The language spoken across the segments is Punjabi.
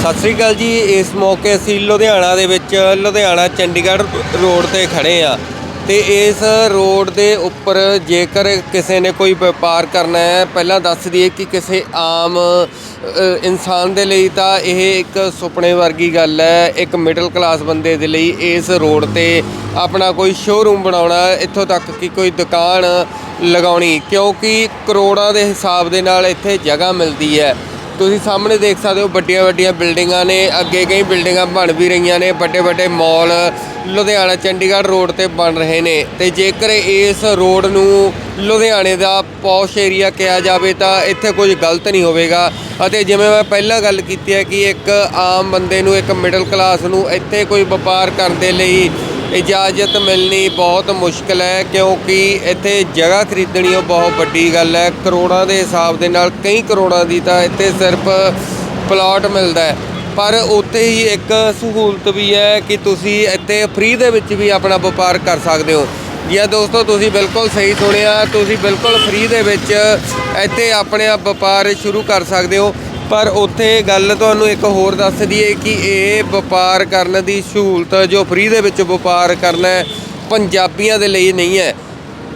ਸਤਿ ਸ੍ਰੀ ਅਕਾਲ ਜੀ, ਇਸ ਮੌਕੇ ਅਸੀਂ ਲੁਧਿਆਣਾ ਦੇ ਵਿੱਚ ਲੁਧਿਆਣਾ ਚੰਡੀਗੜ੍ਹ ਰੋਡ ਤੇ ਖੜੇ ਆ ਤੇ ਇਸ ਰੋਡ ਦੇ ਉੱਪਰ ਜੇਕਰ ਕਿਸੇ ਨੇ ਕੋਈ ਵਪਾਰ ਕਰਨਾ ਹੈ, ਪਹਿਲਾਂ ਦੱਸ ਦਈਏ ਕਿ ਕਿਸੇ ਆਮ ਇਨਸਾਨ ਦੇ ਲਈ ਤਾਂ ਇਹ ਇੱਕ ਸੁਪਨੇ ਵਰਗੀ ਗੱਲ ਹੈ, ਇੱਕ ਮਿਡਲ ਕਲਾਸ ਬੰਦੇ ਦੇ ਲਈ ਇਸ ਰੋਡ ਤੇ ਆਪਣਾ ਕੋਈ ਸ਼ੋਰੂਮ ਬਣਾਉਣਾ, ਇੱਥੋਂ ਤੱਕ ਕਿ ਕੋਈ ਦੁਕਾਨ ਲਗਾਉਣੀ, ਕਿਉਂਕਿ ਕਰੋੜਾਂ ਦੇ ਹਿਸਾਬ ਦੇ ਨਾਲ ਇੱਥੇ ਜਗ੍ਹਾ ਮਿਲਦੀ ਹੈ। ਤੁਸੀਂ ਸਾਹਮਣੇ ਦੇਖ ਸਕਦੇ ਹੋ ਵੱਡੀਆਂ ਵੱਡੀਆਂ ਬਿਲਡਿੰਗਾਂ ਨੇ, ਅੱਗੇ ਕਈ ਬਿਲਡਿੰਗਾਂ ਬਣ ਵੀ ਰਹੀਆਂ ਨੇ, ਵੱਡੇ ਵੱਡੇ ਮਾਲ ਲੁਧਿਆਣਾ ਚੰਡੀਗੜ੍ਹ ਰੋਡ ਤੇ ਬਣ ਰਹੇ ਨੇ। ਤੇ ਜੇਕਰ ਇਸ ਰੋਡ ਨੂੰ ਲੁਧਿਆਣੇ ਦਾ ਪੌਸ਼ ਏਰੀਆ ਕਿਹਾ ਜਾਵੇ ਤਾਂ ਇੱਥੇ ਕੁਝ ਗਲਤ ਨਹੀਂ ਹੋਵੇਗਾ। ਅਤੇ ਜਿਵੇਂ ਮੈਂ ਪਹਿਲਾਂ ਗੱਲ ਕੀਤੀ ਹੈ ਕਿ ਇੱਕ ਆਮ ਬੰਦੇ ਨੂੰ, ਇੱਕ ਮਿਡਲ ਕਲਾਸ ਨੂੰ ਇੱਥੇ ਕੋਈ ਵਪਾਰ ਕਰਨ ਦੇ ਲਈ ਇਜਾਜ਼ਤ ਮਿਲਣੀ ਬਹੁਤ ਮੁਸ਼ਕਲ ਹੈ ਕਿਉਂਕਿ ਇੱਥੇ ਜਗ੍ਹਾ ਖਰੀਦਣੀ ਉਹ ਬਹੁਤ ਵੱਡੀ ਗੱਲ ਹੈ। ਕਰੋੜਾਂ ਦੇ ਹਿਸਾਬ ਦੇ ਨਾਲ ਕਈ ਕਰੋੜਾਂ ਦੀ ਤਾਂ ਇੱਥੇ ਸਿਰਫ ਪਲਾਟ ਮਿਲਦਾ ਹੈ। ਪਰ ਉੱਥੇ ਹੀ ਇੱਕ ਸਹੂਲਤ ਵੀ ਹੈ ਕਿ ਤੁਸੀਂ ਇੱਥੇ ਫ੍ਰੀ ਦੇ ਵਿੱਚ ਵੀ ਆਪਣਾ ਵਪਾਰ ਕਰ ਸਕਦੇ ਹੋ। ਜੀ ਦੋਸਤੋ, ਤੁਸੀਂ ਬਿਲਕੁਲ ਸਹੀ ਸੁਣਿਆ, ਤੁਸੀਂ ਬਿਲਕੁਲ ਫ੍ਰੀ ਦੇ ਵਿੱਚ ਇੱਥੇ ਆਪਣੇ ਵਪਾਰ ਸ਼ੁਰੂ ਕਰ ਸਕਦੇ ਹੋ। ਪਰ ਉੱਥੇ ਗੱਲ ਤੁਹਾਨੂੰ ਇੱਕ ਹੋਰ ਦੱਸ ਦਈਏ ਕਿ ਇਹ ਵਪਾਰ ਕਰਨ ਦੀ ਸਹੂਲਤ ਜੋ ਫ੍ਰੀ ਦੇ ਵਿੱਚ ਵਪਾਰ ਕਰਨਾ ਪੰਜਾਬੀਆਂ ਦੇ ਲਈ ਨਹੀਂ ਹੈ।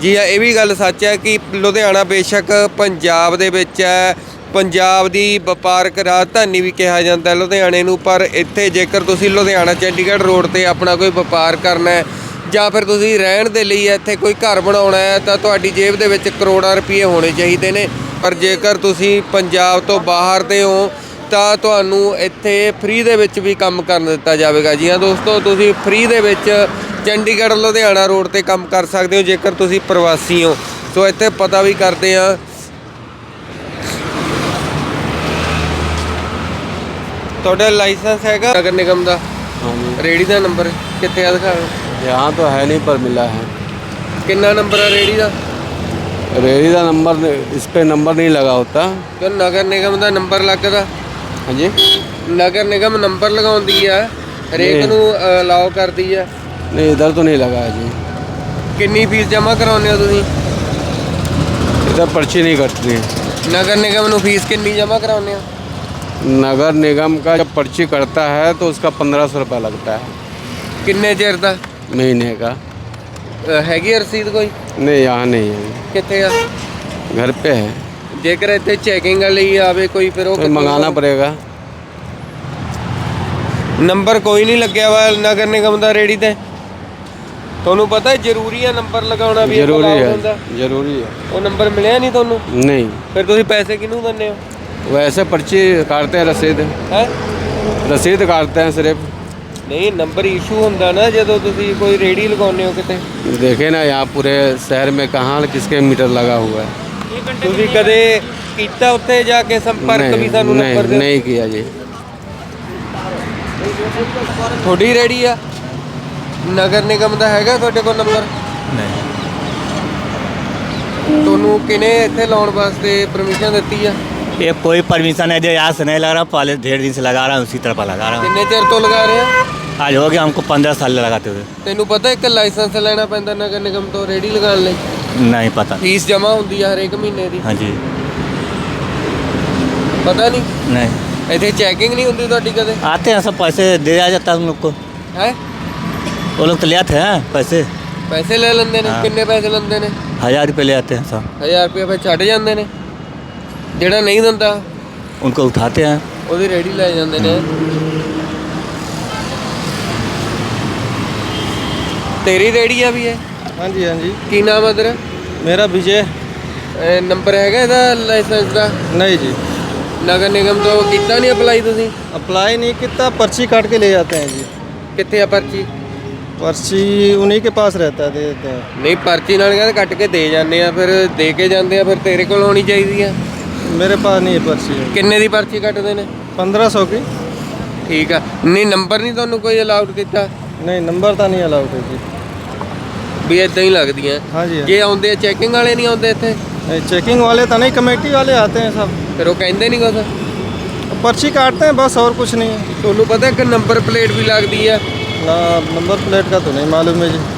ਜੀ ਇਹ ਵੀ ਗੱਲ ਸੱਚ ਹੈ ਕਿ ਲੁਧਿਆਣਾ ਬੇਸ਼ੱਕ ਪੰਜਾਬ ਦੇ ਵਿੱਚ ਹੈ। ਪੰਜਾਬ ਦੀ ਵਪਾਰਕ ਰਾਜਧਾਨੀ ਵੀ ਕਿਹਾ ਜਾਂਦਾ ਹੈ ਲੁਧਿਆਣੇ ਨੂੰ, ਪਰ ਇੱਥੇ ਜੇਕਰ ਤੁਸੀਂ ਲੁਧਿਆਣਾ ਚੰਡੀਗੜ੍ਹ ਰੋਡ ਤੇ ਆਪਣਾ ਕੋਈ ਵਪਾਰ ਕਰਨਾ ਹੈ ਜਾਂ ਫਿਰ ਤੁਸੀਂ ਰਹਿਣ ਦੇ ਲਈ ਇੱਥੇ ਕੋਈ ਘਰ ਬਣਾਉਣਾ ਹੈ, ਤਾਂ ਤੁਹਾਡੀ ਜੇਬ ਦੇ ਵਿੱਚ ਕਰੋੜਾਂ ਰੁਪਏ ਹੋਣੇ ਚਾਹੀਦੇ ਨੇ। ਪਰ ਜੇਕਰ ਤੁਸੀਂ ਪੰਜਾਬ ਤੋਂ ਬਾਹਰ ਦੇ ਹੋ ਤਾਂ ਤੁਹਾਨੂੰ ਇੱਥੇ ਫ੍ਰੀ ਦੇ ਵਿੱਚ ਵੀ ਕੰਮ ਕਰਨ ਦਿੱਤਾ ਜਾਵੇਗਾ। ਜੀ ਹਾਂ ਦੋਸਤੋ ਤੁਸੀਂ ਫ੍ਰੀ ਦੇ ਵਿੱਚ ਚੰਡੀਗੜ੍ਹ ਲੁਧਿਆਣਾ ਰੋਡ ਤੇ ਕੰਮ ਕਰ ਸਕਦੇ ਹੋ ਜੇਕਰ ਤੁਸੀਂ ਪ੍ਰਵਾਸੀ ਹੋ। ਸੋ ਇੱਥੇ ਪਤਾ ਵੀ ਕਰਦੇ ਆ ਤੁਹਾਡਾ ਲਾਇਸੈਂਸ ਹੈਗਾ ਨਗਰ ਨਿਗਮ ਦਾ? ਰੇੜੀ ਦਾ ਨੰਬਰ ਕਿੱਥੇ ਆ ਦਿਖਾਓ ਯਹਾਂ ਤਾਂ ਹੈ ਨਹੀਂ ਪਰ ਮਿਲਾ ਹੈ। ਕਿੰਨਾ ਨੰਬਰ ਆ ਰੇੜੀ ਦਾ? रेडी का नंबर इस पे नंबर नहीं लगा होता ਕਿ ਨਗਰ ਨਿਗਮ ਦਾ ਨੰਬਰ ਲੱਗਦਾ हाँ जी ਨਗਰ ਨਿਗਮ ਨੰਬਰ ਲਗਾਉਂਦੀ ਆ ਹਰੇਕ ਨਹੀਂ। ਨੂੰ ਅਲਾਉ ਕਰਦੀ ਆ नहीं इधर तो नहीं लगा है जी ਕਿੰਨੀ ਫੀਸ ਜਮ੍ਹਾਂ ਕਰਾਉਂਦੇ ਹੋ ਤੁਸੀਂ इधर पर्ची नहीं कटती है ਨਗਰ ਨਿਗਮ ਨੂੰ ਫੀਸ ਕਿੰਨੀ ਜਮ੍ਹਾਂ ਕਰਾਉਂਦੇ ਹੋ नगर निगम का जब पर्ची कटता है तो उसका पंद्रह सौ रुपया लगता है ਕਿੰਨੇ ਚਿਰ ਦਾ महीने का ਅ, ਹੈਗੀ ਆ ਰਸੀਦ ਕੋਈ नहीं यहाँ नहीं है ਕਿੱਥੇ ਆ घर पे है ਜੇਕਰ ਇੱਥੇ ਚੈਕਿੰਗ ਲਈ ਆਵੇ ਕੋਈ ਫਿਰ ਉਹ तो ਕਿੱਥੋਂ मंगाना पड़ेगा ਨੰਬਰ ਕੋਈ ਨਹੀਂ ਲੱਗਿਆ ਵਾ ਨਗਰ ਨਿਗਮ ਦਾ ਰੇੜੀ ਤੇ ਤੁਹਾਨੂੰ ਪਤਾ ਹੈ ਜ਼ਰੂਰੀ ਆ ਨੰਬਰ ਲਗਾਉਣਾ ਵੀ जरूरी allowed है ਹੁੰਦਾ जरूरी है ਉਹ ਨੰਬਰ ਮਿਲਿਆ ਨਹੀਂ ਤੁਹਾਨੂੰ नहीं ਫਿਰ ਤੁਸੀਂ ਪੈਸੇ ਕਿਹਨੂੰ ਦਿੰਦੇ ਹੋ वैसे पर्ची काटते हैं रसीद ਹੈ रसीद काटते हैं सिर्फ ਨਹੀਂ ਨੰਬਰ ਇਸ਼ੂ ਹੁੰਦਾ ਨਾ ਜਦੋਂ ਤੁਸੀਂ ਕੋਈ ਰੇੜੀ ਲਗਾਉਂਦੇ ਹੋ ਕਿਤੇ देखे ना यहाँ पूरे शहर में कहाँ किसके मीटर लगा हुआ है ਤੁਸੀਂ ਕਦੇ ਕੀਤਾ ਉੱਥੇ ਜਾ ਕੇ ਸੰਪਰਕ ਵੀ ਸਾਨੂੰ नहीं ਨੰਬਰ नहीं, ਦੇ नहीं किया जी ਤੁਹਾਡੀ ਰੇੜੀ ਆ ਨਗਰ ਨਿਗਮ ਦਾ ਹੈਗਾ ਤੁਹਾਡੇ ਕੋਲ ਨੰਬਰ नहीं ਤੁਹਾਨੂੰ ਕਿਨੇ ਇੱਥੇ ਲਾਉਣ ਵਾਸਤੇ ਪਰਮਿਸ਼ਨ ਦਿੱਤੀ ਆ ये कोई परमिशन है जो यहाँ से नहीं लगा रहा पहले ढेर दिन से लगा रहा हूँ उसी तरफ लगा रहा ਕਿੰਨੇ ਚਿਰ ਤੋਂ ਲਗਾ ਰਹੇ ਆ हूँ आज हो गया हमको पंद्रह साल लगाते हुए ਤੈਨੂੰ ਪਤਾ ਇੱਕ ਲਾਇਸੈਂਸ ਲੈਣਾ ਪੈਂਦਾ ਨਗਰ ਨਿਗਮ ਤੋਂ ਰੇੜੀ ਲਗਾਉਣ ਲਈ नहीं पता ਫੀਸ ਜਮ੍ਹਾਂ ਹੁੰਦੀ ਆ ਹਰੇਕ ਮਹੀਨੇ ਦੀ हाँ जी ਪਤਾ ਨਹੀਂ नहीं ਇੱਥੇ ਚੈਕਿੰਗ ਨਹੀਂ ਹੁੰਦੀ ਤੁਹਾਡੀ ਕਦੇ आते हैं सब पैसे दे आ जाता है हम लोग को ਹੈ वो लोग तो ले आते हैं पैसे ਪੈਸੇ ਲੈ ਲੈਂਦੇ ਨੇ ਹਾਂ। ਕਿੰਨੇ ਪੈਸੇ ਲੈਂਦੇ ਨੇ हजार रुपये ले आते हैं सब 1000 ਰੁਪਏ ਫਿਰ ਛੱਡ ਜਾਂਦੇ ਨੇ ਜਿਹੜਾ ਨਹੀਂ ਦਿੰਦਾ उनको उठाते हैं ਉਹਦੀ ਰੇੜੀ ਲੈ ਜਾਂਦੇ ਨੇ ਤੇਰੀ ਰੇੜੀ ਆ ਵੀ ਹੈ हाँ जी हाँ जी ਕੀ ਨਾਮ ਹੈ ਤੇਰਾ मेरा विजय ਇਹ ਨੰਬਰ ਹੈਗਾ ਇਹਦਾ ਲਾਇਸੈਂਸ ਦਾ नहीं जी ਨਗਰ ਨਿਗਮ ਤੋਂ ਕੀਤਾ ਨਹੀਂ ਅਪਲਾਈ ਤੁਸੀਂ अप्लाई नहीं कितना पर्ची काट के ले जाते हैं जी ਕਿੱਥੇ ਆ ਪਰਚੀ पर्ची उन्हीं के पास रहता है दे देते हैं ਨਹੀਂ ਪਰਚੀ ਨਾਲ ਕਹਿੰਦੇ ਕੱਟ ਕੇ ਦੇ ਜਾਂਦੇ ਆ ਫਿਰ ਦੇ ਕੇ ਜਾਂਦੇ ਆ ਫਿਰ ਤੇਰੇ ਕੋਲ ਹੋਣੀ ਚਾਹੀਦੀ ਆ मेरे पास नहीं है पर्ची ਕਿੰਨੇ ਦੀ ਪਰਚੀ ਕੱਟਦੇ ਨੇ पंद्रह सौ की ਠੀਕ ਆ ਨਹੀਂ ਨੰਬਰ ਨਹੀਂ ਤੁਹਾਨੂੰ ਕੋਈ ਅਲਾਉਡ ਕੀਤਾ नहीं नंबर था नहीं अलाउड है जी ਵੀ ਇਦਾਂ ਹੀ ਲੱਗਦੀਆਂ हाँ जी हाँ। ਜੇ ਆਉਂਦੇ ਆ ਚੈਕਿੰਗ ਵਾਲੇ ਨਹੀਂ ਆਉਂਦੇ ਇੱਥੇ नहीं चेकिंग वाले तो नहीं कमेटी वाले आते हैं सब ਫਿਰ ਉਹ ਕਹਿੰਦੇ ਨਹੀਂ ਕੁਛ पर्ची काटते हैं बस और कुछ नहीं है ਤੁਹਾਨੂੰ ਪਤਾ ਇੱਕ ਨੰਬਰ ਪਲੇਟ ਵੀ ਲੱਗਦੀ ਆ ना नंबर प्लेट का तो नहीं मालूम है जी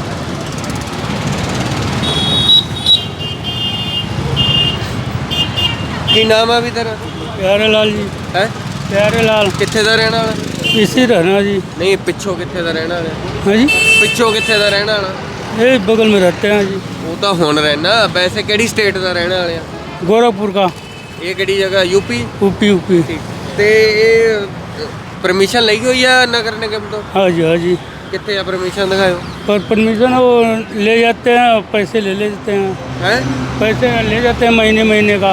ਕੀ ਨਾਮ ਆ ਵੀ ਤੇਰਾ प्यारे लाल जी ਹੈ प्यारे लाल ਕਿੱਥੇ ਦਾ ਰਹਿਣ ਵਾਲਾ इसी रहना जी ਨਹੀਂ ਪਿੱਛੋਂ ਕਿੱਥੇ ਦਾ ਰਹਿਣ ਵਾਲਾ हाँ जी ਪਿੱਛੋਂ ਕਿੱਥੇ ਦਾ ਰਹਿਣ ਵਾਲਾ यही बगल में रहते हैं जी ਉਹ ਤਾਂ ਹੁਣ ਰਹਿਣਾ ਵੈਸੇ ਕਿਹੜੀ ਸਟੇਟ ਦਾ ਰਹਿਣ ਵਾਲੇ ਆ गोरखपुर का ਇਹ ਕਿਹੜੀ ਜਗ੍ਹਾ ਯੂਪੀ यूपी यूपी ਤੇ ਇਹ ਪਰਮਿਸ਼ਨ ਲਈ ਹੋਈ ਆ ਨਗਰ ਨਿਗਮ ਤੋਂ हाँ जी हाँ जी ਕਿੱਥੇ ਆ ਪਰਮਿਸ਼ਨ ਦਿਖਾਓ पर परमिशन वो ले जाते हैं पैसे ले लेते हैं ਹੈ पैसे ले जाते हैं महीने महीने का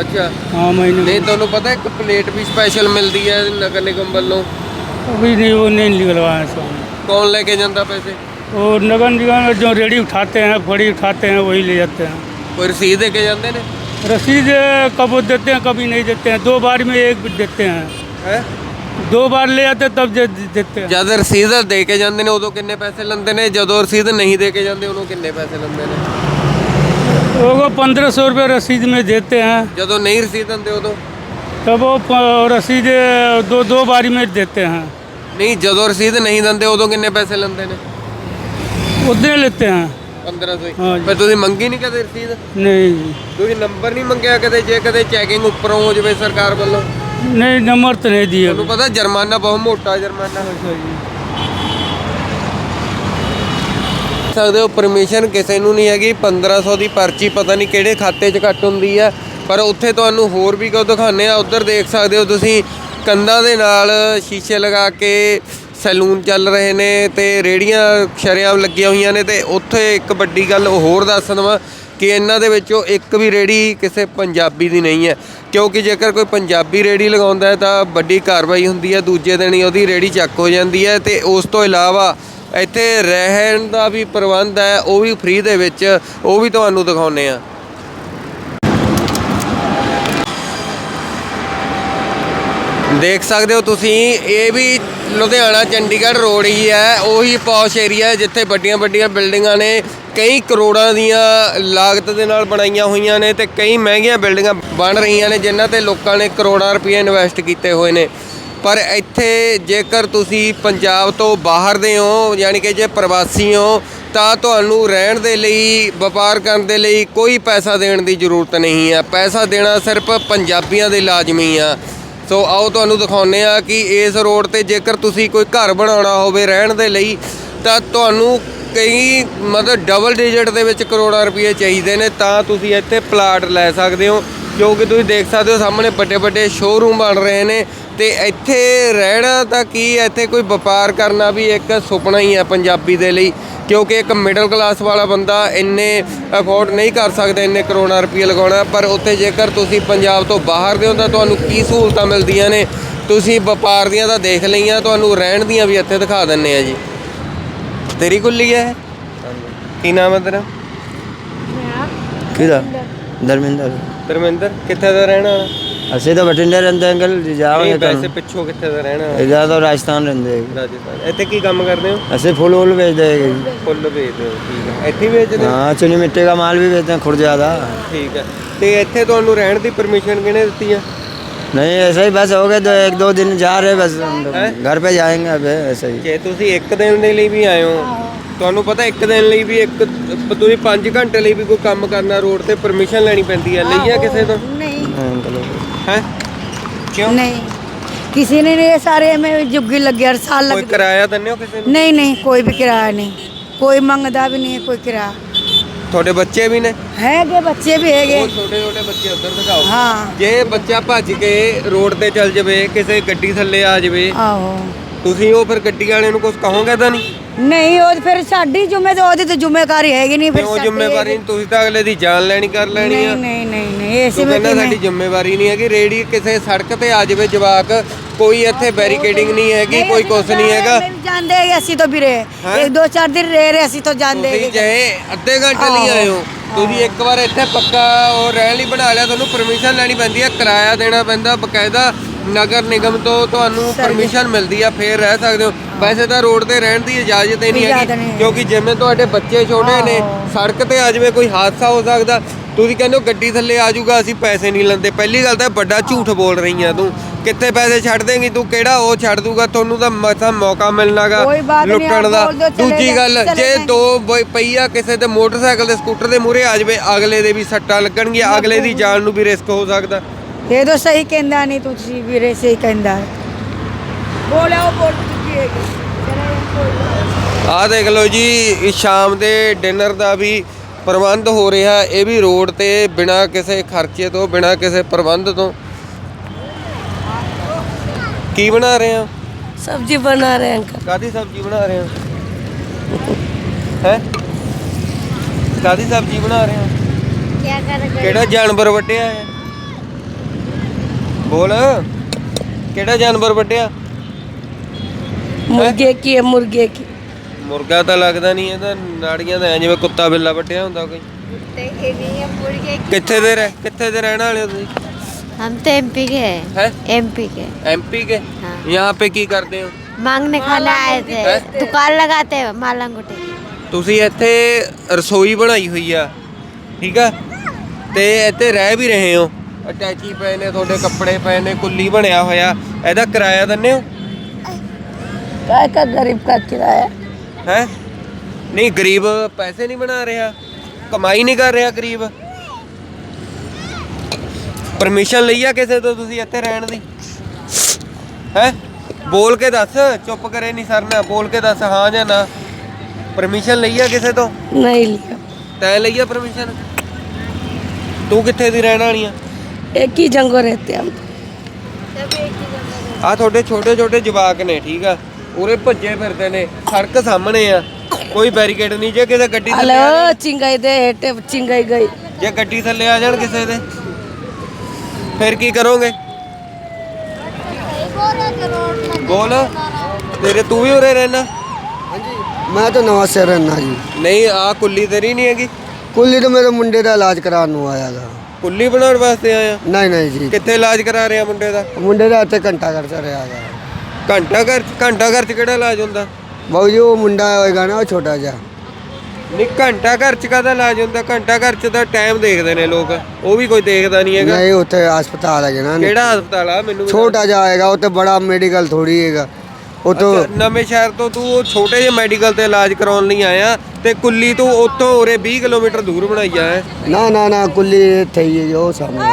ਅੱਛਾ हाँ महीने ਨਹੀਂ ਤੁਹਾਨੂੰ ਪਤਾ ਇੱਕ ਪਲੇਟ ਵੀ ਸਪੈਸ਼ਲ ਮਿਲਦੀ ਹੈ ਨਗਰ ਨਿਗਮ ਵੱਲੋਂ अभी नहीं वो नहीं निकलवाए सब ਕੌਣ ਲੈ ਕੇ ਜਾਂਦਾ ਪੈਸੇ और नगर निगम में जो रेडी उठाते हैं फड़ी उठाते हैं वही ले जाते हैं ਕੋਈ ਰਸੀਦ ਦੇ ਕੇ ਜਾਂਦੇ ਨੇ रसीद कब वो देते हैं कभी नहीं देते हैं दो बार में एक भी देते हैं ਹੈ दो बार ले जाते हैं, तब दे- देते हैं ਜਦ ਰਸੀਦ ਦੇ ਕੇ ਜਾਂਦੇ ਨੇ ਉਦੋਂ ਕਿੰਨੇ ਪੈਸੇ ਲੈਂਦੇ ਨੇ ਜਦੋਂ ਰਸੀਦ ਨਹੀਂ ਦੇ ਕੇ ਜਾਂਦੇ ਉਦੋਂ ਕਿੰਨੇ ਪੈਸੇ ਲੈਂਦੇ ਨੇ वो पंद्रह सौ रुपये रसीद में देते हैं ਜਦੋਂ ਨਹੀਂ ਰਸੀਦ ਦਿੰਦੇ ਉਦੋਂ तब वो प- रसीद दो दो बारी में देते हैं ਨਹੀਂ ਜਦੋਂ ਰਸੀਦ ਨਹੀਂ ਦਿੰਦੇ ਉਦੋਂ ਕਿੰਨੇ ਪੈਸੇ ਲੈਂਦੇ ਨੇ उतने लेते हैं 1500 ਹੀ ਹਾਂ ਜੀ। ਫਿਰ ਤੁਸੀਂ ਮੰਗੀ ਨਹੀਂ ਕਦੇ ਰਸੀਦ नहीं जी ਤੁਸੀਂ ਨੰਬਰ ਨਹੀਂ ਮੰਗਿਆ ਕਦੇ ਜੇ ਕਦੇ ਚੈਕਿੰਗ ਉੱਪਰੋਂ ਹੋ ਜਾਵੇ ਸਰਕਾਰ ਵੱਲੋਂ नहीं नंबर तो नहीं दिए ਤੁਹਾਨੂੰ ਪਤਾ ਜੁਰਮਾਨਾ ਬਹੁਤ ਮੋਟਾ ਜੁਰਮਾਨਾ ਦੇਖ ਸਕਦੇ ਹੋ ਪਰਮਿਸ਼ਨ ਕਿਸੇ ਨੂੰ ਨਹੀਂ ਹੈਗੀ। 1500 ਦੀ ਪਰਚੀ ਪਤਾ ਨਹੀਂ ਕਿਹੜੇ ਖਾਤੇ 'ਚ ਕੱਟ ਹੁੰਦੀ ਹੈ ਪਰ ਉੱਥੇ ਤੁਹਾਨੂੰ ਹੋਰ ਵੀ ਕੁਝ ਦਿਖਾਉਂਦੇ ਆ। ਉੱਧਰ ਦੇਖ ਸਕਦੇ ਹੋ ਤੁਸੀਂ, ਕੰਧਾਂ ਦੇ ਨਾਲ ਸ਼ੀਸ਼ੇ ਲਗਾ ਕੇ ਸੈਲੂਨ ਚੱਲ ਰਹੇ ਨੇ ਤੇ ਰੇੜੀਆਂ ਸ਼ਰੇਆਮ ਲੱਗੀਆਂ ਹੋਈਆਂ ਨੇ ਤੇ ਉੱਥੇ ਇੱਕ ਵੱਡੀ ਗੱਲ ਹੋਰ ਦੱਸ ਦਵਾਂ ਕਿ ਇਹਨਾਂ ਦੇ ਵਿੱਚੋਂ ਇੱਕ ਵੀ ਰੇੜੀ ਕਿਸੇ ਪੰਜਾਬੀ ਦੀ ਨਹੀਂ ਹੈ। ਕਿਉਂਕਿ ਜੇਕਰ ਕੋਈ ਪੰਜਾਬੀ ਰੇੜੀ ਲਗਾਉਂਦਾ ਹੈ ਤਾਂ ਵੱਡੀ ਕਾਰਵਾਈ ਹੁੰਦੀ ਹੈ, ਦੂਜੇ ਦਿਨ ਹੀ ਉਹਦੀ ਰੇੜੀ ਚੱਕ ਹੋ ਜਾਂਦੀ ਹੈ ਤੇ ਉਸ ਤੋਂ ਇਲਾਵਾ ਇੱਥੇ ਰਹਿਣ ਦਾ ਵੀ ਪ੍ਰਬੰਧ ਹੈ, ਉਹ ਵੀ ਫ੍ਰੀ ਦੇ ਵਿੱਚ, ਉਹ ਵੀ ਤੁਹਾਨੂੰ ਦਿਖਾਉਨੇ ਆ ਦੇਖ ਸਕਦੇ ਹੋ ਤੁਸੀਂ, ਇਹ ਵੀ ਲੁਧਿਆਣਾ ਚੰਡੀਗੜ੍ਹ ਰੋਡ ਹੀ ਹੈ, ਉਹੀ ਪੌਸ਼ ਏਰੀਆ ਹੈ, ਜਿੱਥੇ ਵੱਡੀਆਂ ਵੱਡੀਆਂ ਬਿਲਡਿੰਗਾਂ ਨੇ, ਕਈ ਕਰੋੜਾਂ ਦੀਆਂ ਲਾਗਤ ਦੇ ਨਾਲ ਬਣਾਈਆਂ ਹੋਈਆਂ ਨੇ ਤੇ ਕਈ ਮਹਿੰਗੀਆਂ ਬਿਲਡਿੰਗਾਂ ਬਣ ਰਹੀਆਂ ਨੇ, ਜਿਨ੍ਹਾਂ ਤੇ ਲੋਕਾਂ ਨੇ ਕਰੋੜਾਂ ਰੁਪਏ ਇਨਵੈਸਟ ਕੀਤੇ ਹੋਏ ਨੇ। ਪਰ ਇੱਥੇ ਜੇਕਰ ਤੁਸੀਂ ਪੰਜਾਬ ਤੋਂ ਬਾਹਰ ਦੇ ਹੋ, ਯਾਨੀ ਕਿ ਜੇ ਪ੍ਰਵਾਸੀ ਹੋ, ਤਾਂ ਤੁਹਾਨੂੰ ਰਹਿਣ ਦੇ ਲਈ, ਵਪਾਰ ਕਰਨ ਦੇ ਲਈ ਕੋਈ ਪੈਸਾ ਦੇਣ ਦੀ ਜ਼ਰੂਰਤ ਨਹੀਂ ਹੈ ਪੈਸਾ ਦੇਣਾ ਸਿਰਫ ਪੰਜਾਬੀਆਂ ਦੇ ਲਾਜ਼ਮੀ ਆ। ਸੋ ਆਓ ਤੁਹਾਨੂੰ ਦਿਖਾਉਂਦੇ ਆ ਕਿ ਇਸ ਰੋਡ ਤੇ ਜੇਕਰ ਤੁਸੀਂ ਕੋਈ ਘਰ ਬਣਾਉਣਾ ਹੋਵੇ ਰਹਿਣ ਦੇ ਲਈ, ਤਾਂ ਤੁਹਾਨੂੰ ਕਈ ਮਤਲਬ ਡਬਲ ਡਿਜਿਟ ਦੇ ਵਿੱਚ ਕਰੋੜਾਂ ਰੁਪਏ ਚਾਹੀਦੇ ਨੇ, ਤਾਂ ਤੁਸੀਂ ਇੱਥੇ ਪਲਾਟ ਲੈ ਸਕਦੇ ਹੋ, ਜੋ ਕਿ ਤੁਸੀਂ ਦੇਖ ਸਕਦੇ ਹੋ ਸਾਹਮਣੇ ਵੱਡੇ ਵੱਡੇ ਸ਼ੋਰੂਮ ਬਣ ਰਹੇ ਨੇ। ਤੇ ਇੱਥੇ ਰਹਿਣਾ ਤਾਂ ਕੀ ਹੈ, ਇੱਥੇ ਕੋਈ ਵਪਾਰ ਕਰਨਾ ਵੀ ਇੱਕ ਸੁਪਨਾ ਹੀ ਹੈ ਪੰਜਾਬੀ ਦੇ ਲਈ ਕਿਉਂਕਿ ਇੱਕ ਮਿਡਲ ਕਲਾਸ ਵਾਲਾ ਬੰਦਾ ਇੰਨੇ ਅਫੋਰਡ ਨਹੀਂ ਕਰ ਸਕਦਾ ਇੰਨੇ ਕਰੋੜਾਂ ਰੁਪਏ ਲਗਾਉਣਾ ਪਰ ਉੱਥੇ ਜੇਕਰ ਤੁਸੀਂ ਪੰਜਾਬ ਤੋਂ ਬਾਹਰ ਦੇ ਹੋ ਤਾਂ ਤੁਹਾਨੂੰ ਕੀ ਸਹੂਲਤਾਂ ਮਿਲਦੀਆਂ ਨੇ? ਤੁਸੀਂ ਵਪਾਰ ਦੀਆਂ ਤਾਂ ਦੇਖ ਲਈਆਂ ਤੁਹਾਨੂੰ ਰਹਿਣ ਦੀਆਂ ਵੀ ਇੱਥੇ ਦਿਖਾ ਦਿੰਨੇ ਆ ਜੀ। ਤੇਰੀ ਕੁੱਲੀ ਹੈ? ਕੀ ਨਾਮ ਹੈ ਤੇਰਾ? ਕਿਹਦਾ? ਧਰਮਿੰਦਰ ਧਰਮਿੰਦਰ ਕਿੱਥੇ ਦਾ ਰਹਿਣਾ? ਅਸੀਂ ਤਾਂ ਬਠਿੰਡੇ ਰਹਿੰਦੇ ਅੰਕਲ ਜੀ ਨਹੀਂ ਜਾਵਾਂਗੇ ਵੈਸੇ ਤਾਂ ਪਿੱਛੋਂ ਕਿੱਥੇ ਦਾ ਰਹਿਣਾ ਇਹਦਾ ਤਾਂ ਰਾਜਸਥਾਨ ਰਹਿੰਦੇ ਹੈਗੇ। ਰਾਜਸਥਾਨ ਇੱਥੇ ਕੀ ਕੰਮ ਕਰਦੇ ਹੋ ਅਸੀਂ ਫੁੱਲ ਵੁੱਲ ਵੇਚਦੇ ਹੈਗੇ ਜੀ ਫੁੱਲ ਵੇਚਦੇ ਹੋ ਠੀਕ ਹੈ ਇੱਥੇ ਹੀ ਵੇਚਦੇ ਹੋ ਹਾਂ ਚੁਨੀ ਮਿੱਟੀ ਦਾ ਮਾਲ ਵੀ ਵੇਚਦੇ हैं खुर्जा ਦਾ ਠੀਕ ਹੈ ਤੇ ਇੱਥੇ ਤੁਹਾਨੂੰ ਰਹਿਣ ਦੀ ਪਰਮਿਸ਼ਨ ਕਿਹਨੇ ਦਿੱਤੀ ਆ नहीं ऐसे ही बस हो गए तो एक दो दिन जा रहे बस हम लोग। घर पे जाएंगे अब ऐसे ही ਜੇ ਤੁਸੀਂ ਇੱਕ ਦਿਨ ਦੇ ਲਈ ਵੀ ਆਏ ਹੋ ਤੁਹਾਨੂੰ ਪਤਾ ਇੱਕ ਦਿਨ ਲਈ ਵੀ ਇੱਕ ਤੁਸੀਂ 5 ਘੰਟੇ ਲਈ ਵੀ ਕੋਈ ਕੰਮ ਕਰਨਾ ਰੋਡ ਤੇ ਪਰਮਿਸ਼ਨ ਲੈਣੀ ਪੈਂਦੀ ਹੈ ਲਈ ਆ ਕਿਸੇ ਤੋਂ नहीं हाँ, अंकल ਹੈ ਕਿਉਂ नहीं किसी ने नहीं ये सारे में जुग्गी लग गया हर साल ਕੋਈ लग ਕਿਰਾਇਆ ਦਿੰਦੇ ਹੋ ਕਿਸੇ ਨੂੰ नहीं नहीं कोई भी किराया नहीं कोई मंगदा भी नहीं है कोई किराया ਤੁਹਾਡੇ ਬੱਚੇ ਵੀ ਨੇ है गे बच्चे भी है गे ਉਹ ਛੋਟੇ ਛੋਟੇ ਬੱਚੇ ਉੱਧਰ ਦਿਖਾਓ हाँ ਜੇ ਬੱਚਾ ਭੱਜ ਕੇ ਰੋਡ ਤੇ ਚੱਲ ਜਾਵੇ ਕਿਸੇ ਗੱਡੀ ਥੱਲੇ ਆ ਜਾਵੇ ਆਹੋ ਤੁਸੀਂ ਉਹ ਫਿਰ ਗੱਡੀ ਵਾਲੇ ਨੂੰ ਕੁਝ ਕਹੋਗੇ ਤਾਂ ਨਹੀਂ? ਨਹੀਂ ਉਹ ਫਿਰ ਸਾਡੀ ਜ਼ਿੰਮੇ ਤੇ ਉਹਦੀ ਤੇ ਜ਼ਿੰਮੇਵਾਰੀ ਹੈਗੀ ਨਹੀਂ ਫਿਰ ਕਿਉਂ ਸਾਡੀ ਜ਼ਿੰਮੇਵਾਰੀ ਨਹੀਂ? ਤੁਸੀਂ ਤਾਂ ਅਗਲੇ ਦੀ ਜਾਨ ਲੈਣੀ ਕਰ ਲੈਣੀ ਨਹੀਂ ਆ ਨਹੀਂ ਨਹੀਂ ਨਹੀਂ ਤੂੰ ਵਿੱਚ ਕਹਿੰਦਾ ਸਾਡੀ ਜ਼ਿੰਮੇਵਾਰੀ ਨਹੀਂ ਹੈਗੀ। ਰੇੜੀ ਕਿਸੇ ਸੜਕ ਤੇ ਆ ਜਾਵੇ ਜਵਾਕ ਕੋਈ ਇੱਥੇ ਬੈਰੀਕੇਡਿੰਗ ਨਹੀਂ ਹੈਗੀ ਕੋਈ ਕੁਛ ਨਹੀਂ ਹੈਗਾ। ਜਾਣਦੇ ਹੈਗੇ ਅਸੀਂ ਤਾਂ ਵੀਰੇ। ਇੱਕ ਦੋ ਚਾਰ ਦਿਨ ਰਹਿ ਰਹੇ ਅਸੀਂ ਤਾਂ ਜਾਣਦੇ ਤੁਸੀਂ ਹੈਗੇ। ਚਾਹੇ ਅੱਧੇ ਘੰਟੇ ਲਈ ਆਏ ਹੋ ਤੁਸੀਂ ਇੱਕ ਵਾਰ ਇੱਥੇ ਪੱਕਾ ਉਹ ਰਹਿਣ ਲਈ ਬਣਾ ਲਿਆ ਤੁਹਾਨੂੰ ਪਰਮਿਸ਼ਨ ਲੈਣੀ ਪੈਂਦੀ ਹੈ ਕਿਰਾਇਆ ਦੇਣਾ ਪੈਂਦਾ ਬਕਾਇਦਾ। ਨਗਰ ਨਿਗਮ ਤੋਂ ਤੁਹਾਨੂੰ ਪਰਮਿਸ਼ਨ ਮਿਲਦੀ ਆ ਫੇਰ ਰਹਿ ਸਕਦੇ ਹੋ। ਵੈਸੇ ਤਾਂ ਰੋਡ ਤੇ ਰਹਿਣ ਦੀ ਇਜਾਜ਼ਤ ਹੀ ਨਹੀਂ ਇਜਾਜ਼ਤ ਹੈਗੀ ਨਹੀਂ। ਕਿਉਂਕਿ ਜਿਵੇਂ ਤੁਹਾਡੇ ਬੱਚੇ ਛੋਟੇ ਨੇ ਸੜਕ ਤੇ ਆ ਜਾਵੇ ਕੋਈ ਹਾਦਸਾ ਹੋ ਸਕਦਾ। ਤੁਸੀਂ ਕਹਿੰਦੇ ਹੋ ਗੱਡੀ ਥੱਲੇ ਆ ਜਾਊਗਾ ਅਸੀਂ ਪੈਸੇ ਨਹੀਂ ਲੈਂਦੇ। ਪਹਿਲੀ ਗੱਲ ਤਾਂ ਵੱਡਾ ਝੂਠ ਬੋਲ ਰਹੀ ਆ ਤੂੰ। ਕਿੱਥੇ ਪੈਸੇ ਛੱਡ ਦੇਂਗੀ ਤੂੰ? ਕਿਹੜਾ ਉਹ ਛੱਡ ਦੂਗਾ? ਤੁਹਾਨੂੰ ਤਾਂ ਮਸਾ ਮੌਕਾ ਮਿਲਣਾਗਾ ਕੋਈ ਬਾਤ ਨਹੀਂ, ਲੁੱਟਣ ਆਪ ਦਾ। ਬੋਲ ਦਿਓ, ਚਲੇ ਦੂਜੀ ਜਾ- ਗੱਲ ਚਲੇ ਜੇ। ਦੋ ਪਈਆ ਕਿਸੇ ਦੇ ਮੋਟਰਸਾਈਕਲ ਦੇ ਸਕੂਟਰ ਦੇ ਮੂਹਰੇ ਆ ਜਾਵੇ ਅਗਲੇ ਦੇ ਵੀ ਸੱਟਾਂ ਲੱਗਣਗੀਆਂ ਅਗਲੇ ਦੀ ਜਾਨ ਨੂੰ ਵੀ ਰਿਸਕ ਹੋ ਸਕਦਾ। ਇਹ ਤਾਂ ਸਹੀ ਕਹਿੰਦਾ ਨਹੀਂ ਤੁਸੀਂ ਵੀਰੇ ਸਹੀ ਕਹਿੰਦਾ ਹੈ ਬੋਲਿਆ ਉਹ ਬੋਲ ਚੁੱਕੀ ਹੈਗੀ ਆਹ ਦੇਖ ਲਓ ਜੀ ਇਸ ਸ਼ਾਮ ਦੇ ਡਿਨਰ ਦਾ ਵੀ ਪ੍ਰਬੰਧ ਹੋ ਰਿਹਾ ਇਹ ਵੀ ਰੋਡ ਤੇ ਬਿਨਾ ਕਿਸੇ ਖਰਚੇ ਤੋਂ ਬਿਨਾ ਕਿਸੇ ਪ੍ਰਬੰਧ ਤੋਂ ਕੀ ਬਣਾ ਰਹੇ ਆ सब्जी बना रहे हैं अंकल ਕਾਦੀ ਸਬਜ਼ੀ ਬਣਾ ਰਹੇ ਆ ਹੈ ਕਾਦੀ ਸਬਜ਼ੀ ਬਣਾ ਰਹੇ ਆ क्या कर ਕਿਹੜਾ ਜਾਨਵਰ ਵੱਢਿਆ ਹੈ ਬੋਲ ਕਿਹੜਾ ਜਾਨਵਰ ਵੱਢਿਆ मुर्गे की है मुर्गे की ਮੁਰਗਾ ਤਾਂ ਲੱਗਦਾ ਨਹੀਂ ਇਹ ਤਾਂ ਨਾੜੀਆਂ ਦਾ ਐਂ ਜਿਵੇਂ ਕੁੱਤਾ ਬਿੱਲਾ ਵੱਢਿਆ ਹੁੰਦਾ ਕੋਈ मुर्गे ਕਿੱਥੇ ਦੇ ਰਹਿ ਕਿੱਥੇ ਦੇ ਰਹਿਣ ਵਾਲੇ ਹੋ ਤੁਸੀਂ हम तो एमपी के हैं है एमपी के एमपी के हाँ। यहाँ पे ਕੀ ਕਰਦੇ ਹੋ मांगने खाने आए थे हैं? दुकान लगाते हैं मालंगोटे की ਤੁਸੀਂ ਇੱਥੇ ਰਸੋਈ ਬਣਾਈ ਹੋਈ ਆ ਠੀਕ ਆ ਤੇ ਇੱਥੇ ਰਹਿ ਵੀ ਰਹੇ ਹੋ ਅਟੈਚੀ ਪਏ ਨੇ ਤੁਹਾਡੇ ਕੱਪੜੇ ਪਏ ਨੇ ਕੁੱਲੀ ਬਣਿਆ ਹੋਇਆ ਇਹਦਾ ਕਿਰਾਇਆ ਦਿੰਦੇ ਹੋ काय का गरीब का किराया ਹੈ ਨਹੀਂ ਗਰੀਬ ਪੈਸੇ ਨਹੀਂ ਬਣਾ ਰਿਹਾ ਕਮਾਈ ਨਹੀਂ ਕਰ ਰਿਹਾ ਗਰੀਬ ਪਰਮਿਸ਼ਨ ਲਈ ਆ ਕਿਸੇ ਤੋਂ ਤੁਸੀਂ ਇੱਥੇ ਰਹਿਣ ਦੀ ਹੈ ਬੋਲ ਕੇ ਦੱਸ ਚੁੱਪ ਕਰੇ ਨਹੀਂ ਸਰਨਾ ਬੋਲ ਕੇ ਦੱਸ ਹਾਂ ਜਾਂ ਨਾ ਪਰਮਿਸ਼ਨ ਲਈ ਆ ਕਿਸੇ ਤੋਂ नहीं लिया ਤੈਂ ਲਈ ਆ ਪਰਮਿਸ਼ਨ ਤੂੰ ਕਿੱਥੇ ਦੀ ਰਹਿਣ ਵਾਲੀ ਆ एक ही जंगो रहते हैं हम ਆ ਤੁਹਾਡੇ ਛੋਟੇ ਛੋਟੇ ਜਵਾਕ ਨੇ ਠੀਕ ਆ ਉਰੇ ਭੱਜੇ ਫਿਰਦੇ ਨੇ ਸੜਕ ਸਾਹਮਣੇ ਆ ਕੋਈ ਬੈਰੀਕੇਡ ਨਹੀਂ ਜੇ ਕਿਸੇ ਗੱਡੀ ਥੱਲੇ ਆ हेलो चिंगाई दे हेटे चिंगाई गई ਜੇ ਗੱਡੀ ਥੱਲੇ ਆ ਜਾਣ ਕਿਸੇ ਦੇ ਫਿਰ ਕੀ ਕਰੋਗੇ ਬੋਲ ਤੇਰੇ ਤੂੰ ਵੀ ਉਰੇ ਰਹਿਣਾ मैं तो नवाज से रहना जी ਨਹੀਂ ਆ ਕੁੱਲੀ ਤੇਰੀ ਨਹੀਂ ਹੈਗੀ कुल्ली तो मेरे मुंडे का इलाज कराने आया था ਪੁੱਲੀ ਬਣਾਉਣ ਵਾਸਤੇ ਆਇਆ ਨਹੀਂ ਨਹੀਂ ਜੀ। ਕਿੱਥੇ ਇਲਾਜ ਕਰਾ ਰਹੇ ਆ ਮੁੰਡੇ ਦਾ? ਮੁੰਡੇ ਦਾ ਇੱਥੇ ਘੰਟਾ ਘਰ ਚ ਰਿਹਾ ਹੈ ਘੰਟਾ ਘਰ ਘੰਟਾ ਘਰ ਚ ਕਿਹੜਾ ਇਲਾਜ ਹੁੰਦਾ? ਬਾਊ ਜੀ ਉਹ ਮੁੰਡਾ ਹੋਏਗਾ ਨਾ ਉਹ ਛੋਟਾ ਜਿਹਾ। ਨਹੀਂ ਘੰਟਾ ਘਰ ਚ ਕਾਹਦਾ ਇਲਾਜ ਹੁੰਦਾ? ਘੰਟਾ ਘਰ ਚ ਤਾਂ ਟਾਈਮ ਦੇਖਦੇ ਨੇ ਲੋਕ। ਉਹ ਵੀ ਕੋਈ ਦੇਖਦਾ ਨਹੀਂ ਹੈਗਾ। ਨਹੀਂ ਉੱਥੇ ਹਸਪਤਾਲ ਹੈ ਜਨਾ ਕਿਹੜਾ ਹਸਪਤਾਲ ਆ? ਮੈਨੂੰ ਛੋਟਾ ਜਿਹਾ ਆਏਗਾ ਉੱਥੇ ਬੜਾ ਮੈਡੀਕਲ ਥੋੜੀ ਹੈਗਾ। वो तो ਅੱਛਾ, ਨਵੇਂ ਸ਼ਹਿਰ ਤੋਂ ਤੂੰ ਉਹ ਛੋਟੇ ਜਿਹੇ ਮੈਡੀਕਲ ਤੇ ਇਲਾਜ ਕਰਾਉਣ ਲਈ ਆਇਆ ਤੇ ਕੁੱਲੀ ਤੂੰ ਉੱਥੋਂ ਉਰੇ 20 ਕਿਲੋਮੀਟਰ ਦੂਰ ਬਣਾਈਆ ਹੈ ना ना ना कुल्ली थे ये जो सामने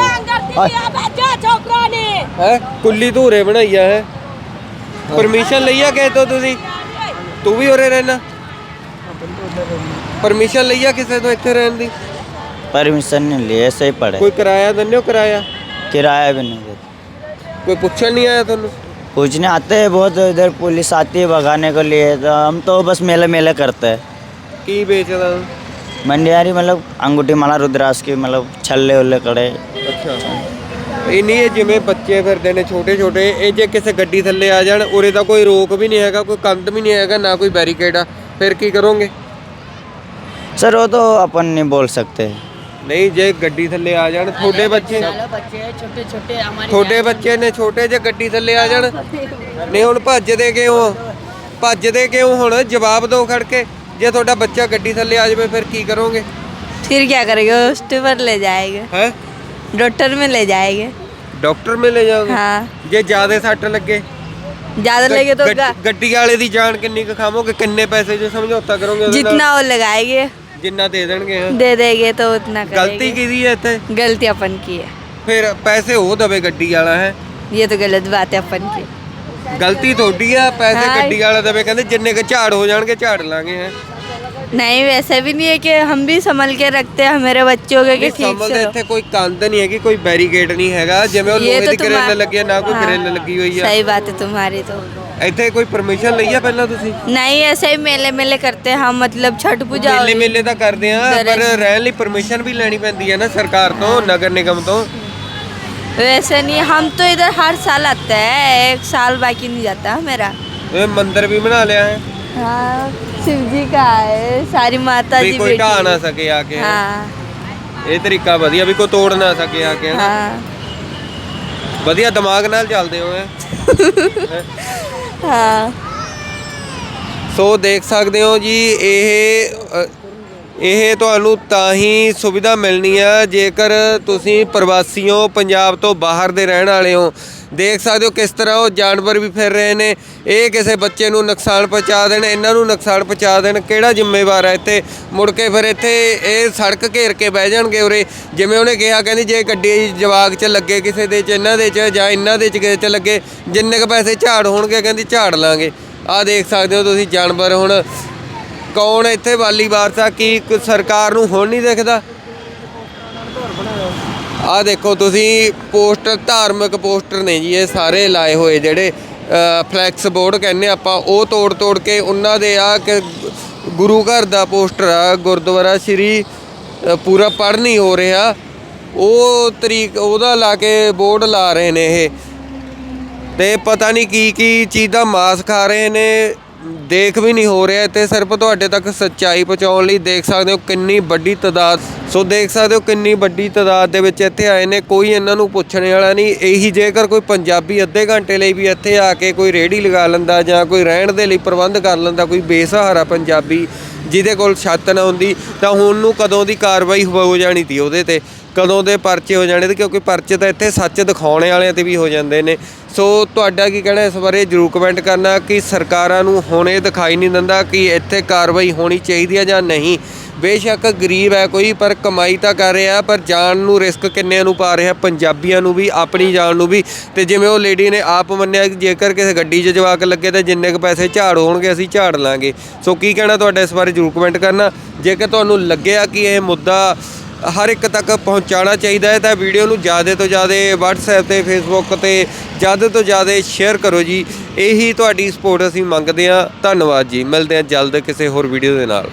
ਹੈ ਕੁੱਲੀ ਤੂੰ ਉਰੇ ਬਣਾਈਆ ਹੈ ਪਰਮਿਸ਼ਨ ਲਈ ਆ ਕਿਸੇ ਤੋਂ ਤੁਸੀਂ ਤੂੰ ਵੀ ਉਰੇ ਰਹਿਣਾ ਪਰਮਿਸ਼ਨ ਲਈ ਆ ਕਿਸੇ ਤੋਂ ਇੱਥੇ ਰਹਿਣ ਦੀ परमिशन नहीं लिए ऐसे ही पड़े ਕੋਈ ਕਿਰਾਇਆ ਦਿੰਦੇ ਹੋ ਕਿਰਾਇਆ किराया भी नहीं देते ਕੋਈ ਪੁੱਛਣ ਨਹੀਂ ਆਇਆ ਤੁਹਾਨੂੰ पूछने आते हैं बहुत इधर पुलिस आती है भगाने को लिए तो हम तो बस मेले मेले करते हैं ਕੀ ਵੇਚਦਾ मंडियारी मतलब अंगूठी माला रुद्रास की मतलब छल्ले उल्ले कड़े ਅੱਛਾ ਇਹ ਨਹੀਂ ਇਹ ਜਿਵੇਂ ਬੱਚੇ ਫਿਰਦੇ ਨੇ ਛੋਟੇ ਛੋਟੇ ਇਹ ਜੇ ਕਿਸੇ ਗੱਡੀ ਥੱਲੇ ਆ ਜਾਣ ਉਰੇ ਤਾਂ ਕੋਈ ਰੋਕ ਵੀ ਨਹੀਂ ਹੈਗਾ ਕੋਈ ਕੰਧ ਵੀ ਨਹੀਂ ਹੈਗਾ ਨਾ ਕੋਈ ਬੈਰੀਕੇਡ ਆ ਫਿਰ ਕੀ ਕਰੋਗੇ सर वो तो अपन नहीं बोल सकते ਨਹੀਂ ਜੇ ਗੱਡੀ ਥੱਲੇ ਆ ਜਾਣ ਤੁਹਾਡੇ ਬੱਚੇ ਤੁਹਾਡੇ ਬੱਚੇ ਨੇ ਛੋਟੇ ਜੇ ਗੱਡੀ ਥੱਲੇ ਆ ਜਾਣ ਨਹੀਂ ਹੁਣ ਭੱਜਦੇ ਕਿਉਂ ਭੱਜਦੇ ਕਿਉਂ ਹੁਣ ਜਵਾਬ ਦਿਓ ਖੜ ਕੇ ਜੇ ਤੁਹਾਡਾ ਬੱਚਾ ਗੱਡੀ ਥੱਲੇ ਆ ਜਾਵੇ ਫਿਰ ਕੀ ਕਰੋਗੇ फिर क्या करेंगे उस पर ले जाएंगे ਹੈ डॉक्टर में ले जाएंगे ਡਾਕਟਰ ਮੇ ਲੈ ਜਾਓਗੇ हाँ ਜੇ ਜ਼ਿਆਦਾ ਸੱਟ ਲੱਗੇ ज्यादा लगे तो ਗੱਡੀ- ਗੱਡੀ ਵਾਲੇ ਦੀ ਜਾਨ ਕਿੰਨੀ ਕੁ ਖਾਵੋਗੇ ਕਿੰਨੇ ਪੈਸੇ ਜੋ ਸਮਝੌਤਾ ਕਰੋਗੇ ਉਹਦੇ ਨਾਲ? जितना वो लगाएंगे ਜਿੰਨਾ ਦੇ ਦੇਣਗੇ ਹਾਂ। दे देंगे तो उतना ਗਲਤੀ करेंगे ਕਿਹਦੀ ਹੈ ਇੱਥੇ गलती अपन की है ਫਿਰ ਪੈਸੇ ਉਹ ਦਵੇ ਗੱਡੀ ਵਾਲਾ ਹੈ ये तो गलत बात है अपन की ਗਲਤੀ ਤੁਹਾਡੀ ਆ ਪੈਸੇ ਹਾਂ। ਗੱਡੀ ਵਾਲਾ ਦਵੇ ਕਹਿੰਦੇ ਜਿੰਨੇ ਕ ਝਾੜ ਹੋ ਜਾਣਗੇ ਝਾੜ ਲਾਂਗੇ ਹੈ नहीं वैसे भी नहीं है कि हम भी संभल के रखते हैं हमारे बच्चों के कि ठीक ਸਮਝ से रहो। ਇੱਥੇ ਕੋਈ ਕੰਧ ਨਹੀਂ ਹੈਗੀ ਕੋਈ ਬੈਰੀਕੇਡ ਨਹੀਂ ਹੈਗਾ ਜਿਵੇਂ ਉਹ ये ਲੋਹੇ तो ਦੀ ਗ੍ਰਿਲ तुम्हारा- ਲੱਗੀ ਹੈ ਨਾ ਕੋਈ हाँ, ਗ੍ਰਿਲ ਲੱਗੀ ਹੋਈ ਆ सही बात है तुम्हारी तो ਇੱਥੇ ਕੋਈ ਪਰਮਿਸ਼ਨ ਲਈ ਆ ਪਹਿਲਾਂ ਤੁਸੀਂ नहीं ऐसे ही मेले मेले करते हैं हम मतलब छठ पूजा ਮੇਲੇ ਮੇਲੇ ਤਾਂ ਕਰਦੇ ਆ दरअसल- ਪਰ ਰਹਿਣ ਲਈ ਪਰਮਿਸ਼ਨ ਵੀ ਲੈਣੀ ਪੈਂਦੀ ਹੈ ਨਾ ਸਰਕਾਰ ਤੋਂ ਨਗਰ ਨਿਗਮ ਤੋਂ वैसे नहीं हम तो इधर हर साल आते हैं एक साल बाकी नहीं जाता मेरा ਇਹ ਮੰਦਿਰ ਵੀ ਬਣਾ ਲਿਆ ਹੈ हाँ शिव जी का है सारी माता ਵੀ जी ਕੋਈ बैठी ਢਾਹ ਨਾ है। ਸਕੇ ਆ ਕੇ हाँ ਇਹ ਤਰੀਕਾ ਵਧੀਆ ਵੀ ਕੋਈ ਤੋੜ ਨਾ ਸਕੇ ਆ ਕੇ हाँ ਵਧੀਆ ਦਿਮਾਗ ਨਾਲ ਚੱਲਦੇ ਹੋ ਐ ਹਾਂ। ਸੋ ਦੇਖ ਸਕਦੇ ਹੋ ਜੀ ਇਹ ਅ, ਇਹ ਤੁਹਾਨੂੰ ਤਾਂ ਹੀ ਸੁਵਿਧਾ ਮਿਲਣੀ ਆ ਜੇਕਰ ਤੁਸੀਂ ਪ੍ਰਵਾਸੀਓ ਪੰਜਾਬ ਤੋਂ ਬਾਹਰ ਦੇ ਰਹਿਣ ਵਾਲੇ ਹੋ। ਦੇਖ ਸਕਦੇ ਹੋ ਕਿਸ ਤਰ੍ਹਾਂ ਉਹ ਜਾਨਵਰ ਵੀ ਫਿਰ ਰਹੇ ਨੇ। ਇਹ ਕਿਸੇ ਬੱਚੇ ਨੂੰ ਨੁਕਸਾਨ ਪਹੁੰਚਾ ਦੇਣ, ਇਹਨਾਂ ਨੂੰ ਨੁਕਸਾਨ ਪਹੁੰਚਾ ਦੇਣ, ਕਿਹੜਾ ਜ਼ਿੰਮੇਵਾਰ ਹੈ ਇੱਥੇ? ਮੁੜ ਕੇ ਫਿਰ ਇੱਥੇ ਇਹ ਸੜਕ ਘੇਰ ਕੇ ਬਹਿ ਜਾਣਗੇ ਉਰੇ। ਜਿਵੇਂ ਉਹਨੇ ਕਿਹਾ, ਕਹਿੰਦੀ ਜੇ ਗੱਡੀ ਜਵਾਗ 'ਚ ਲੱਗੇ ਕਿਸੇ ਦੇ 'ਚ, ਇਹਨਾਂ ਦੇ 'ਚ ਜਾਂ ਇਹਨਾਂ ਦੇ 'ਚ ਕਿਸੇ 'ਚ ਲੱਗੇ, ਜਿੰਨੇ ਕ ਪੈਸੇ ਝਾੜ ਹੋਣਗੇ, ਕਹਿੰਦੀ ਝਾੜ ਲਾਂਗੇ। ਆਹ ਦੇਖ ਸਕਦੇ ਹੋ ਤੁਸੀਂ ਜਾਨਵਰ ਹੁਣ। ਕੌਣ ਇੱਥੇ ਵਾਲੀ ਵਾਰਸਾ? ਕੀ ਸਰਕਾਰ ਨੂੰ ਹੁਣ ਨਹੀਂ ਦਿਖਦਾ? ਆਹ ਦੇਖੋ, ਤੁਸੀਂ ਪੋਸਟਰ, ਧਾਰਮਿਕ ਪੋਸਟਰ ਨੇ ਜੀ, ਇਹ ਸਾਰੇ ਲਾਏ ਹੋਏ ਜਿਹੜੇ ਫਲੈਕਸ ਬੋਰਡ ਕਹਿੰਦੇ ਆਪਾਂ, ਉਹ ਤੋੜ ਤੋੜ ਕੇ ਉਹਨਾਂ ਦੇ ਆ ਗੁਰੂ ਘਰ ਦਾ ਪੋਸਟਰ ਆ, ਗੁਰਦੁਆਰਾ ਸ਼੍ਰੀ ਪੂਰਾ ਪੜ੍ਹ ਨਹੀਂ ਹੋ ਰਿਹਾ। ਉਹ ਤਰੀਕ, ਉਹਦਾ ਲਾ ਕੇ ਬੋਰਡ ਲਾ ਰਹੇ ਨੇ ਇਹ। ਤੇ ਪਤਾ ਨਹੀਂ ਕੀ ਕੀ ਚੀਜ਼ ਦਾ ਮਾਸ ਖਾ ਰਹੇ ਨੇ ਦੇਖ ਵੀ ਨਹੀਂ ਹੋ ਰਿਹਾ ਤੇ ਸਿਰਫ ਤੁਹਾਡੇ ਤੱਕ ਸੱਚਾਈ ਪਹੁੰਚਾਉਣ ਲਈ ਦੇਖ ਸਕਦੇ ਹੋ ਕਿੰਨੀ ਵੱਡੀ ਤਦਾਦ, ਸੋ ਦੇਖ ਸਕਦੇ ਹੋ ਕਿੰਨੀ ਵੱਡੀ ਤਦਾਦ ਦੇ ਵਿੱਚ ਇੱਥੇ ਆਏ ਨੇ, ਕੋਈ ਇਹਨਾਂ ਨੂੰ ਪੁੱਛਣ ਵਾਲਾ ਨਹੀਂ, ਇਹੀ ਜੇਕਰ ਕੋਈ ਪੰਜਾਬੀ ਅੱਧੇ ਘੰਟੇ ਲਈ ਵੀ ਇੱਥੇ ਆ ਕੇ ਕੋਈ ਰੇੜੀ ਲਗਾ ਲੈਂਦਾ ਜਾਂ ਕੋਈ ਰਹਿਣ ਦੇ ਲਈ ਪ੍ਰਬੰਧ ਕਰ ਲੈਂਦਾ, ਕੋਈ ਬੇਸਹਾਰਾ ਪੰਜਾਬੀ ਜਿਹਦੇ ਕੋਲ ਛੱਤ ਨਾ ਹੁੰਦੀ, ਤਾਂ ਹੁਣ ਨੂੰ ਕਦੋਂ ਦੀ ਕਾਰਵਾਈ ਹੋ ਜਾਣੀ ਤੀ ਉਹਦੇ ਤੇ? ਕਦੋਂ ਦੇ ਪਰਚੇ ਹੋ ਜਾਣੇ ਤੇ ਕਿਉਂਕਿ ਪਰਚੇ ਤਾਂ ਇੱਥੇ ਸੱਚ ਦਿਖਾਉਣ ਵਾਲਿਆਂ ਤੇ ਵੀ ਹੋ ਜਾਂਦੇ ਨੇ। ਸੋ ਤੁਹਾਡਾ ਕੀ ਕਹਿਣਾ ਇਸ ਬਾਰੇ ਜਰੂਰ ਕਮੈਂਟ ਕਰਨਾ ਕਿ ਸਰਕਾਰਾਂ ਨੂੰ ਹੁਣ ਇਹ ਦਿਖਾਈ ਨਹੀਂ ਦਿੰਦਾ ਕਿ ਇੱਥੇ ਕਾਰਵਾਈ ਹੋਣੀ ਚਾਹੀਦੀ ਹੈ ਜਾਂ ਨਹੀਂ। ਬੇਸ਼ੱਕ ਗਰੀਬ ਹੈ ਕੋਈ, ਪਰ ਕਮਾਈ ਤਾਂ ਕਰ ਰਿਹਾ, ਪਰ ਜਾਨ ਨੂੰ ਰਿਸਕ ਕਿੰਨਿਆਂ ਨੂੰ ਪਾ ਰਿਹਾ, ਪੰਜਾਬੀਆਂ ਨੂੰ ਵੀ, ਆਪਣੀ ਜਾਨ ਨੂੰ ਵੀ। ਤੇ ਜਿਵੇਂ ਉਹ ਲੇਡੀ ਨੇ ਆਪ ਮੰਨਿਆ ਕਿ ਜੇਕਰ ਕਿਸੇ ਗੱਡੀ 'ਚ ਜਵਾਕ ਲੱਗੇ ਤਾਂ ਜਿੰਨੇ ਕੁ ਪੈਸੇ ਝਾੜ ਹੋਣਗੇ, ਅਸੀਂ ਝਾੜ ਲਾਂਗੇ। ਸੋ ਕੀ ਕਹਿਣਾ ਤੁਹਾਡਾ ਇਸ ਬਾਰੇ ਜਰੂਰ ਕਮੈਂਟ ਕਰਨਾ। ਜੇਕਰ ਤੁਹਾਨੂੰ ਲੱਗਿਆ ਕਿ ਇਹ ਮੁੱਦਾ ਹਰ ਇੱਕ ਤੱਕ ਪਹੁੰਚਾਉਣਾ ਚਾਹੀਦਾ ਹੈ। ਤਾਂ ਵੀਡੀਓ ਨੂੰ ਜ਼ਿਆਦਾ ਤੋਂ ਜ਼ਿਆਦਾ WhatsApp ਤੇ Facebook ਤੇ ਜ਼ਿਆਦਾ ਤੋਂ ਜ਼ਿਆਦਾ ਸ਼ੇਅਰ ਕਰੋ ਜੀ। ਇਹੀ ਤੁਹਾਡੀ ਸਪੋਰਟ ਅਸੀਂ ਮੰਗਦੇ ਹਾਂ। ਧੰਨਵਾਦ ਜੀ। ਮਿਲਦੇ ਹਾਂ ਜਲਦ ਕਿਸੇ ਹੋਰ ਵੀਡੀਓ ਦੇ ਨਾਲ।